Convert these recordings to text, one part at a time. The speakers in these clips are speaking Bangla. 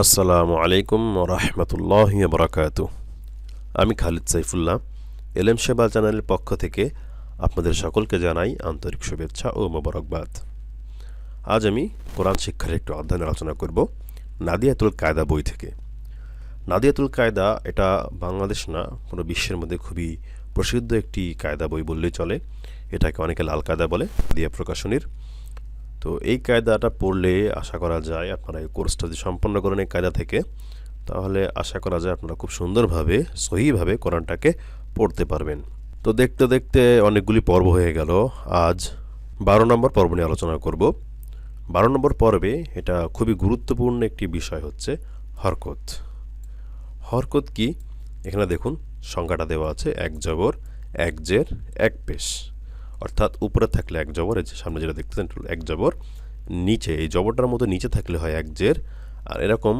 আসসালামু আলাইকুম রহমতুল্লাহ বরাকাত আমি খালিদ সাইফুল্লাহ, এলএম সেবা চ্যানেলের পক্ষ থেকে আপনাদের সকলকে জানাই আন্তরিক শুভেচ্ছা ও মোবারকবাদ। আজ আমি কোরআন শিক্ষার একটু অধ্যয়ন আলোচনা করব, নাদিয়াতুল কায়দা বই থেকে। নাদিয়াতুল কায়দা এটা বাংলাদেশ না, পুরো বিশ্বের মধ্যে খুবই প্রসিদ্ধ একটি কায়দা বই বললেই চলে। এটাকে অনেকে লাল কায়দা বলে, দিয়া প্রকাশনীর। তো এই কায়দাটা পড়লে আশা করা যায় আপনারা এই কোর্সটা যদি সম্পন্ন করেন এই কায়দা থেকে, তাহলে আশা করা যায় আপনারা খুব সুন্দরভাবে, সহিভাবে কোরআনটাকে পড়তে পারবেন। তো দেখতে দেখতে অনেকগুলি পর্ব হয়ে গেল। আজ বারো নম্বর পর্ব নিয়ে আলোচনা করব। বারো নম্বর পর্বে এটা খুবই গুরুত্বপূর্ণ একটি বিষয় হচ্ছে হরকত। হরকত কি? এখানে দেখুন সংখ্যাটা দেওয়া আছে, এক জবর, এক জের, এক পেশ। অর্থাৎ উপরে থাকলে এক জবর, এই যে সামনে যেটা দেখতেছেন এক জবর, নিচে, এই জবরটার মতো নিচে থাকলে হয় এক জের, আর এরকম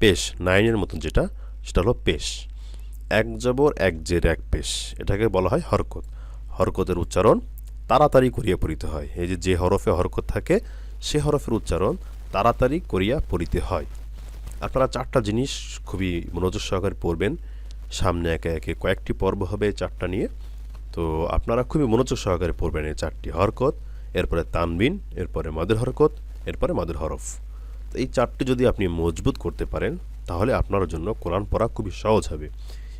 পেশ, নাইনের মতন যেটা, সেটা হলো পেশ। এক জবর, এক জের, এক পেশ, এটাকে বলা হয় হরকত। হরকতের উচ্চারণ তাড়াতাড়ি করিয়া পড়িতে হয়। এই যে যে হরফে হরকত থাকে, সে হরফের উচ্চারণ তাড়াতাড়ি করিয়া পড়িতে হয়। আপনারা চারটা জিনিস খুবই মনোযোগ সহকারে পড়বেন। সামনে একে একে কয়েকটি পর্ব হবে চারটা নিয়ে। তো আপনারা খুবই মনোযোগ সহকারে পড়বেন এই চারটি হরকত। এরপরে তানবিন, এরপরে মাদের হরকত, এরপরে মাদের হরফ। তো এই চারটি যদি আপনি মজবুত করতে পারেন, তাহলে আপনার জন্য কোরআন পড়া খুবই সহজ হবে।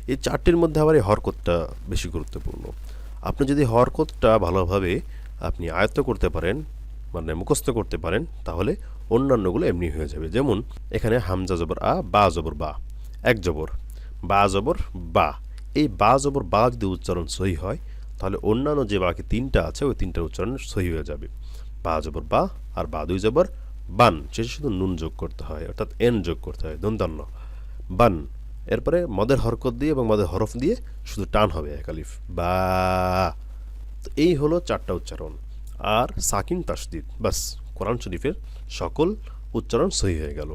এই চারটির মধ্যে আবার এই হরকতটা বেশি গুরুত্বপূর্ণ। আপনি যদি হরকতটা ভালোভাবে আপনি আয়ত্ত করতে পারেন মানে মুখস্থ করতে পারেন, তাহলে অন্যান্যগুলো এমনি হয়ে যাবে। যেমন এখানে হামজা জবর আ, বা জবর বা। এক জবর, বা জবর, বা। এই বা জবর বা যদি উচ্চারণ সহি হয়, তাহলে অন্যান্য যে বাকি তিনটা আছে, ওই তিনটার উচ্চারণ সহি হয়ে যাবে। বা জবর বা আর বা দুই জবর বান শেষে শুধু নুন যোগ করতে হয়, অর্থাৎ এন যোগ করতে হয় দন্তান্ন বান, এরপরে মদের হরকত দিয়ে এবং মদের হরফ দিয়ে শুধু টান হবে একালিফ বা। তো এই হলো চারটা উচ্চারণ। আর সাকিন তাসদিদ, বাস, কোরআন শরীফের সকল উচ্চারণ সহি হয়ে গেল।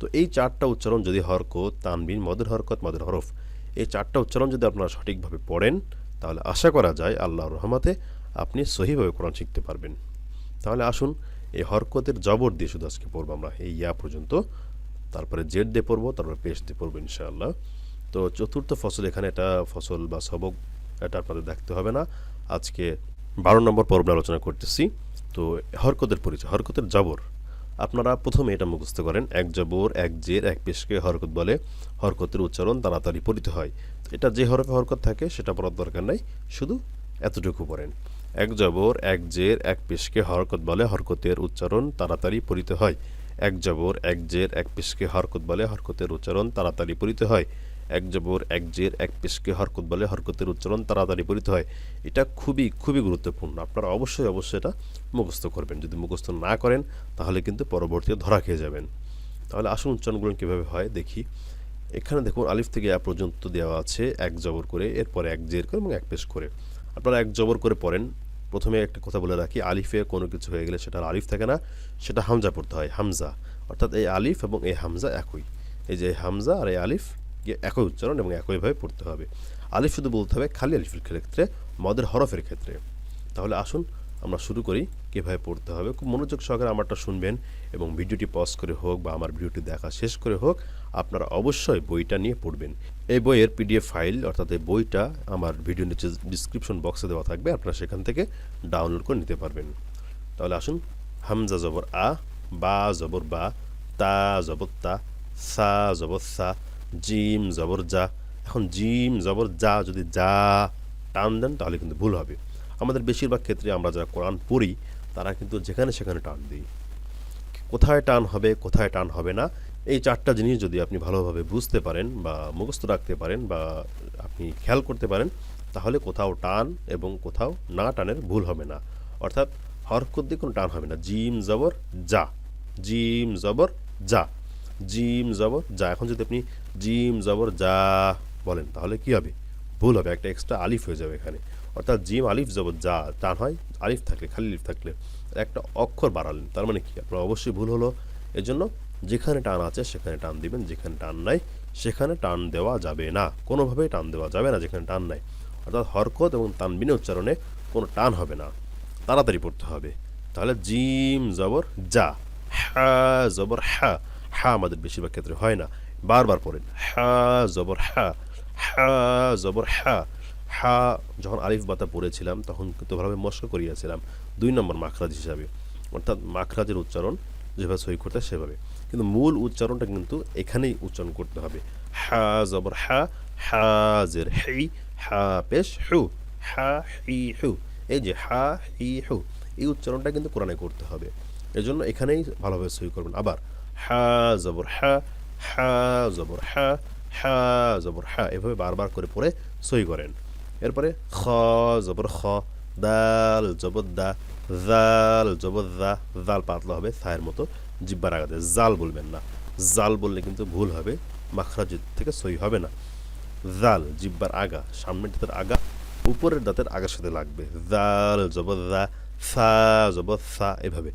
তো এই চারটা উচ্চারণ যদি হরকত, তানবিন, মদের হরকত, মদের হরফ এই চারটা উচ্চারণ যদি আপনারা সঠিকভাবে পড়েন, তাহলে আশা করা যায় আল্লাহর রহমাতে আপনি সহিভাবে কোরআন শিখতে পারবেন। তাহলে আসুন, এই হরকতের জবর দিয়ে শুধু আজকে পড়ব আমরা। এই ইয়া পর্যন্ত, তারপরে জেড দিয়ে পড়ব, তারপরে পেশ দিয়ে পড়ব ইনশাআল্লাহ। তো চতুর্থ ফসল এখানে এটা ফসল বা সবক, এটা আপনাদের দেখতে হবে না। আজকে বারো নম্বর পর্ব আলোচনা করতেছি। তো হরকতের পরিচয়, হরকতের জবর। আপনারা প্রথমে এটা মুখস্থ করেন। এক জবর, এক জের, এক পেশকে হরকত বলে। হরকতের উচ্চারণ তাড়াতাড়ি পরিত হয়। এটা যে হরফে হরকত থাকে, সেটা পড়ার দরকার নাই। শুধু এতটুকু পড়েন। এক জবর, এক জের, এক পেশকে হরকত বলে হরকতের উচ্চারণ তাড়াতাড়ি পরিত হয়। এক জবর, এক জের, এক পেশকে হরকত বলে হরকতের উচ্চারণ তাড়াতাড়ি পরিত হয়। এক জবর, এক জের, এক পেশকে হরকত বলে হরকতের উচ্চারণ তাড়াতাড়ি পড়িতে হয়। এটা খুবই খুবই গুরুত্বপূর্ণ। আপনারা অবশ্যই অবশ্যই এটা মুখস্থ করবেন। যদি মুখস্থ না করেন, তাহলে কিন্তু পরবর্তীতে ধরা খেয়ে যাবেন। তাহলে আসুন উচ্চারণগুলো কীভাবে হয়, দেখি। এখানে দেখুন, আলিফ থেকে এ পর্যন্ত দেওয়া আছে, এক জবর করে, এরপরে এক জের করে এবং এক পেশ করে। আপনারা এক জবর করে পড়েন। প্রথমে একটা কথা বলে রাখি, আলিফে কোনো কিছু হয়ে গেলে সেটা আলিফ থাকে না, সেটা হামজা পড়তে হয়, হামজা। অর্থাৎ এই আলিফ এবং এই হামজা একই। এই যে হামজা আর এই আলিফ একই উচ্চারণ এবং একইভাবে পড়তে হবে। আলিফ শুধু বলতে হবে খালি আলিফের ক্ষেত্রে, মদের হরফের ক্ষেত্রে। তাহলে আসুন আমরা শুরু করি কীভাবে পড়তে হবে। খুব মনোযোগ সহকারে আমারটা শুনবেন এবং ভিডিওটি পজ করে হোক বা আমার ভিডিওটি দেখা শেষ করে হোক, আপনারা অবশ্যই বইটা নিয়ে পড়বেন। এই বইয়ের পিডিএফ ফাইল অর্থাৎ এই বইটা আমার ভিডিও নিচে ডিসক্রিপশন বক্সে দেওয়া থাকবে, আপনারা সেখান থেকে ডাউনলোড করে নিতে পারবেন। তাহলে আসুন, হামজা জবর আ, বা জবর বা, তা জবর তা, সা জবর সা জিম, জবর যা। এখন জিম, জবর যা, যদি যা টান দেন, তাহলে কিন্তু ভুল হবে। আমাদের বেশিরভাগ ক্ষেত্রে আমরা যারা কোরআন পড়ি, তারা কিন্তু যেখানে সেখানে টান দিই। কোথায় টান হবে, কোথায় টান হবে না, এই চারটা জিনিস যদি আপনি ভালোভাবে বুঝতে পারেন বা মুখস্থ রাখতে পারেন বা আপনি খেয়াল করতে পারেন, তাহলে কোথাও টান এবং কোথাও না টানের ভুল হবে না। অর্থাৎ হরকত দিয়ে কোনো টান হবে না। জিম, জবর, যা। জিম, জবর, যা। জিম জবর, যা, এখন যদি আপনি জিম জবর, যা বলেন, তাহলে কি হবে? ভুল হবে, একটা এক্সট্রা আলিফ হয়ে যাবে এখানে। অর্থাৎ জিম আলিফ জবর, যা টান হয় আলিফ থাকলে, খালি আলিফ থাকলে একটা অক্ষর বাড়ালেন। তার মানে কি? আপনার অবশ্যই ভুল হলো। এজন্য যেখানে টান আছে, সেখানে টান দিবেন। যেখানে টান নাই, সেখানে টান দেওয়া যাবে না। কোনোভাবেই টান দেওয়া যাবে না যেখানে টান নাই। অর্থাৎ হরকত এবং তানবিনের উচ্চারণে কোনো টান হবে না। তাড়াতাড়ি পড়তে হবে। তাহলে জিম জবর, যা হ্যাঁ জবর হ্যাঁ হা আমাদের বেশিরভাগ ক্ষেত্রে হয় না। বারবার পড়েন, হা, জবর, হা হা, জবর, হা হা, যখন আলিফ বাতা পড়েছিলাম, তখন কিন্তু ভাবে মস্ক করিয়াছিলাম, দুই নম্বর মাখরাজ হিসাবে। অর্থাৎ মাখরাজের উচ্চারণ যেভাবে সই করতে সেভাবে। কিন্তু মূল উচ্চারণটা কিন্তু এখানেই উচ্চারণ করতে হবে। হা, জবর, হা হা, জের হেই হা, পেশ, হু, হা, হি, হু, এই যে হা, হি, হু, এই উচ্চারণটা কিন্তু কোরআনে করতে হবে। এজন্য এখানেই ভালোভাবে সই করবেন। আবার হা, জবর হা হা, জবর হা হা, জবর হা, এভাবে বারবার করে পড়ে সই করেন। এরপরে খ, জবর খ, দাল, জবর দা জাল জবর দা জাল পাতলা হবে সায়ের মতো জিব্বার আগাতে জাল বলবেন না। জাল বললে কিন্তু ভুল হবে, মাখরাজ থেকে সই হবে না। জাল জিব্বার আগা, সামনের দাঁতের আগা, উপরের দাঁতের আগার সাথে লাগবে। জাল জবর দা, সা, জবর সা, এভাবে।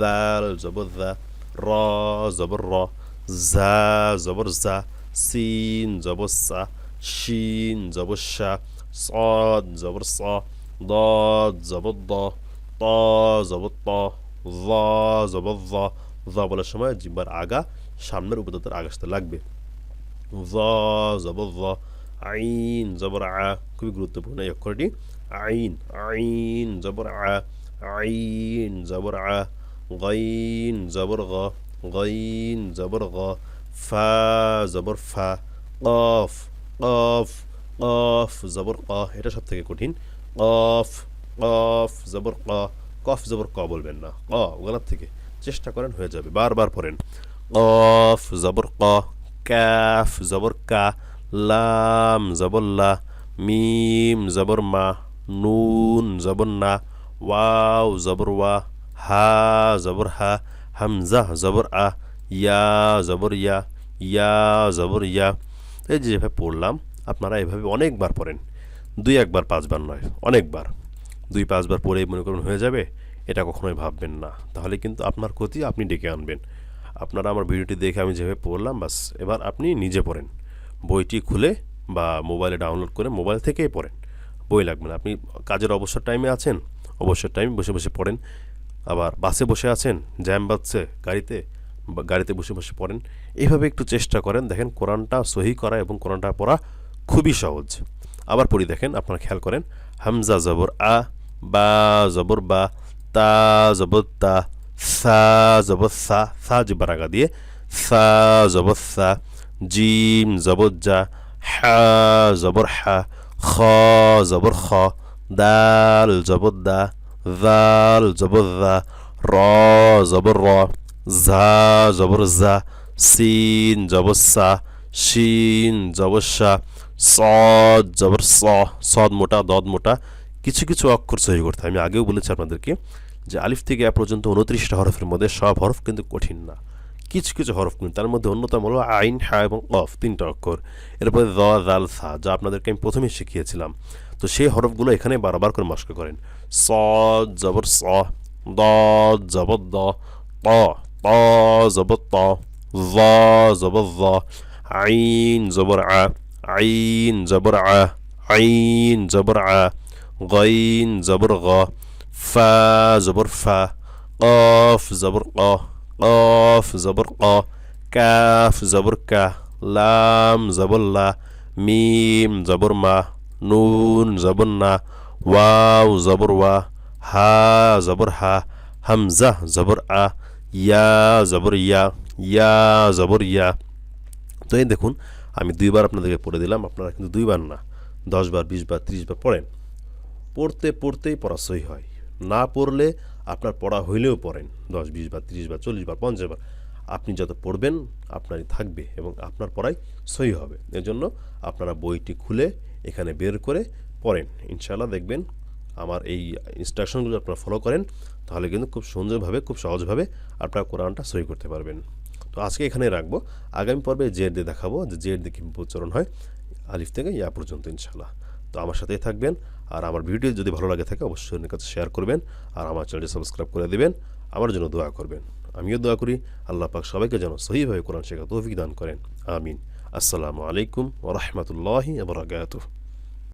জাল জবর দা র জবর র জা জবর জা সিন জবর সা শিন জবর শা صاد জবর স ضاد জবর দ ত জবর ত জ জবর জ জ বলার সময় জিব্বার আগা সামনের উপদাতের আগা সাথে লাগবে জ জবর জ আইন জবর আ খুবই গুরুত্বপূর্ণ এই অক্ষরটি আইন আইন জবর আ আইন জবর আ গাইন জবর গ গাইন জবর গ ফা জবর ফা কফ কফ কফ জবর ক এটা সব থেকে কঠিন। কফ কফ জবর ক কফ জবর ক বলবেন না। ক গলার থেকে চেষ্টা করেন হয়ে যাবে। বারবার পড়েন। কফ জবর ক ক্যাফ জবর কা, লাম জবর লা মিম জবর মা, নুন জবর না, ওয়াও জবর ওয়া হা, জবর হা, হামজা, জবর আ, ইয়া, জবর ইয়া ইয়া, জবর ইয়া। এই যেভাবে পড়লাম, আপনারা এভাবে অনেকবার পড়েন। দুই একবার, পাঁচবার নয়, অনেকবার। দুই, পাঁচবার পড়েই মনে করুন হয়ে যাবে, এটা কখনোই ভাববেন না। তাহলে কিন্তু আপনার ক্ষতি আপনি ডেকে আনবেন। আপনারা আমার ভিডিওটি দেখে আমি যেভাবে পড়লাম, বাস এবার আপনি নিজে পড়েন। বইটি খুলে বা মোবাইলে ডাউনলোড করে মোবাইল থেকেই পড়েন। বই লাগবে না। আপনি কাজের অবসর টাইমে আছেন, অবসর টাইমে বসে বসে পড়েন। আবার বাসে বসে আছেন, জ্যাম বাজছে গাড়িতে গাড়িতে বসে বসে পড়েন এইভাবে একটু চেষ্টা করেন। দেখেন কোরআনটা সহি করা এবং কোরআনটা পড়া খুবই সহজ। আবার পড়ি দেখেন, আপনারা খেয়াল করেন, হামজা জবর আ, বা জবর বা, তা জবর তা, সা জবর সা সা জিব্বার আগা দিয়ে, সা জবর সা, জিম জবর জা হা জবর হা, খ জবর খ, দাল জবর দা জাল জবর দা র জবর র ঝা জবর জা সিন জবর সা শিন জবর সা সদ জবর স সদ মোটা দদ মোটা কিছু কিছু অক্ষর সহি করতে। আমি আগেও বলেছি আপনাদেরকে যে আলিফ থেকে এ পর্যন্ত উনত্রিশটা হরফের মধ্যে সব হরফ কিন্তু কঠিন না কিছু কিছু হরফ কিন্তু, তার মধ্যে অন্যতম হলো আইন, হা এবং অফ তিনটা অক্ষর। এরপরে দ জাল সা, যা আপনাদেরকে আমি প্রথমেই শিখিয়েছিলাম। তো সেই হরফগুলো এখানে বারবার করে মস্ক করেন। স, জবর স, দ, জবর দ, ত ত, জবর ত, জ, জবর জ, আইন, জবর আ, আইন, জবর আ, আইন, জবর আ, গাইন, জবর গ, ফা, জবর ফা, কফ, জবর ক। কফ জবর ক কাফ জবর কা লাম জবর লা মিম জবর মা নুন জবর না ওয়াও জবর ওয়া হা জবর হা হামজা জবর আ ইয়া জবর ইয়া ইয়া জবর ইয়া তো এই দেখুন, আমি দুইবার আপনাদেরকে পড়ে দিলাম, আপনারা কিন্তু দুইবার না দশ বার বিশ বার ত্রিশ বার পড়েন। পড়তে, পড়তেই পড়া সই হয়। না পড়লে আপনার পড়া হইলেও পড়েন, দশ, বিশ বার, ত্রিশ বার, চল্লিশ বার, পঞ্চাশ বার। আপনি যত পড়বেন, আপনারই থাকবে এবং আপনার পড়াই সই হবে। এজন্য আপনারা বইটি খুলে এখানে বের করে পড়েন। ইনশাআল্লাহ দেখবেন আমার এই ইনস্ট্রাকশনগুলো আপনারা ফলো করেন, তাহলে কিন্তু খুব সুন্দরভাবে, খুব সহজভাবে আপনারা কোরআনটা সই করতে পারবেন। তো আজকে এখানে রাখব। আগামী পর্বে জেড দিয়ে দেখাবো যে জেড দিয়ে কীভাবে উচ্চারণ হয়। আলিফ থেকে ইয়া পর্যন্ত ইনশাল্লাহ তো আমার সাথেই থাকবেন। আর আমার ভিডিও যদি ভালো লাগে থাকে, অবশ্যই অন্যের কাছে শেয়ার করবেন। আর আমার চ্যানেলটি সাবস্ক্রাইব করে দেবেন। আমার জন্য দোয়া করবেন। আমিও দোয়া করি, আল্লাহ পাক সবাইকে যেন সহিভাবে কোরআন শেখা তৌফিক দান করেন। আমিন। আসসালামু আলাইকুম ওরহমতুল্লাহি আবরাকাতুহ